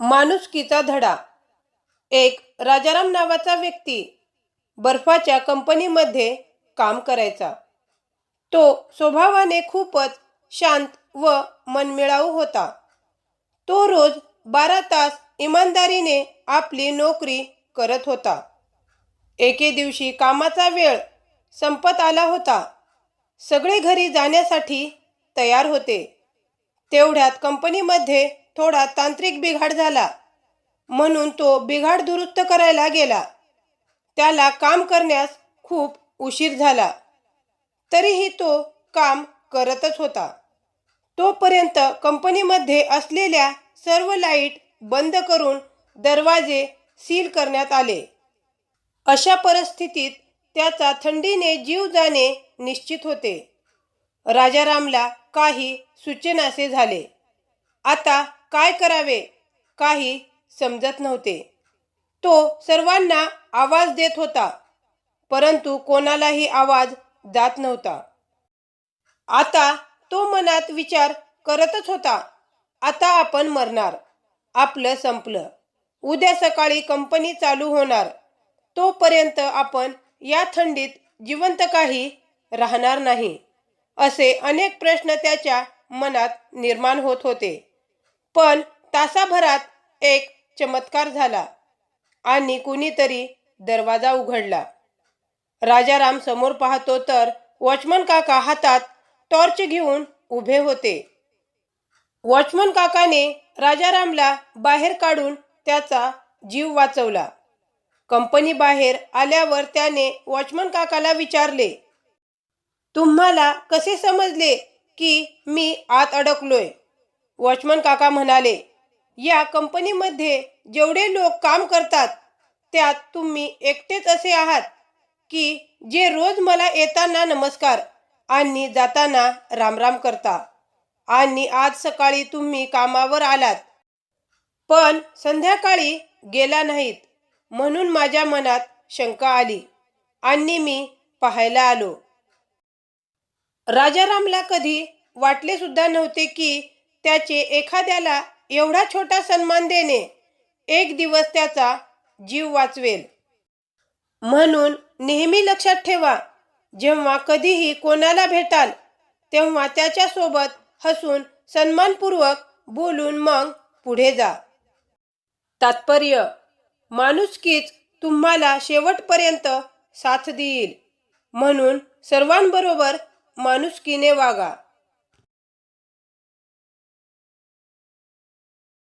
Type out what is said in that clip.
माणुसकीचा धडा. एक राजाराम नावाचा व्यक्ती बर्फाच्या कंपनीमध्ये काम करायचा. तो स्वभावाने खूपच शांत व मनमिळाऊ होता. तो रोज बारा तास इमानदारीने आपली नोकरी करत होता. एके दिवशी कामाचा वेळ संपत आला होता. सगळे घरी जाण्यासाठी तयार होते. तेवढ्यात कंपनीमध्ये थोडा तांत्रिक बिघाड झाला. म्हणून तो बिघाड दुरुस्त करायला गेला. त्याला काम करण्यास खूप उशीर झाला. तरीही तो काम करतच होता. तोपर्यंत कंपनीमध्ये असलेल्या सर्व लाइट बंद करून दरवाजे सील करण्यात आले. अशा परिस्थितीत त्याचा थंडीने जीव जाणे निश्चित होते. राजारामला काही सूचनासे झाले. आता काय करावे? काही समजत नव्हते. तो सर्वांना आवाज देत होता परंतु कोणालाही आवाज जात नव्हता. आता तो मनात विचार करतच होता आता आपण मरणार आपलं संपलं. उद्या सकाळी कंपनी चालू होणार तोपर्यंत आपण या थंडीत जिवंत काही राहणार नाही असे अनेक प्रश्न त्याच्या मनात निर्माण होत होते. पण तासाभरात एक चमत्कार झाला आणि कुणीतरी दरवाजा उघडला. राजाराम समोर पाहतो तर वॉचमन काका हातात टॉर्च घेऊन उभे होते. वॉचमन काकाने राजारामला बाहेर काढून त्याचा जीव वाचवला. कंपनी बाहेर आल्यावर त्याने वॉचमन काकाला विचारले तुम्हाला कसे समजले की मी आत अडकलोय? वॉचमन काका म्हणाले या कंपनीमध्ये जेवढे लोक काम करतात त्यात तुम्ही एकटेच असे आहात की जे रोज मला येताना नमस्कार आणि जाताना रामराम करता. आणि आज सकाळी तुम्ही कामावर आलात. पण संध्याकाळी गेला नाहीत. म्हणून माझ्या मनात शंका आली आणि मी पाहायला आलो. राजारामला कधी वाटले सुद्धा नव्हते की त्याचे एखाद्याला एवढा छोटा सन्मान देणे एक दिवस त्याचा जीव वाचवेल. म्हणून नेहमी लक्षात ठेवा जेव्हा कधीही कोणाला भेटाल तेव्हा त्याच्यासोबत हसून सन्मानपूर्वक बोलून मग पुढे जा. तात्पर्य माणुसकीच तुम्हाला शेवटपर्यंत साथ देईल. म्हणून सर्वांबरोबर माणुसकीने वागा.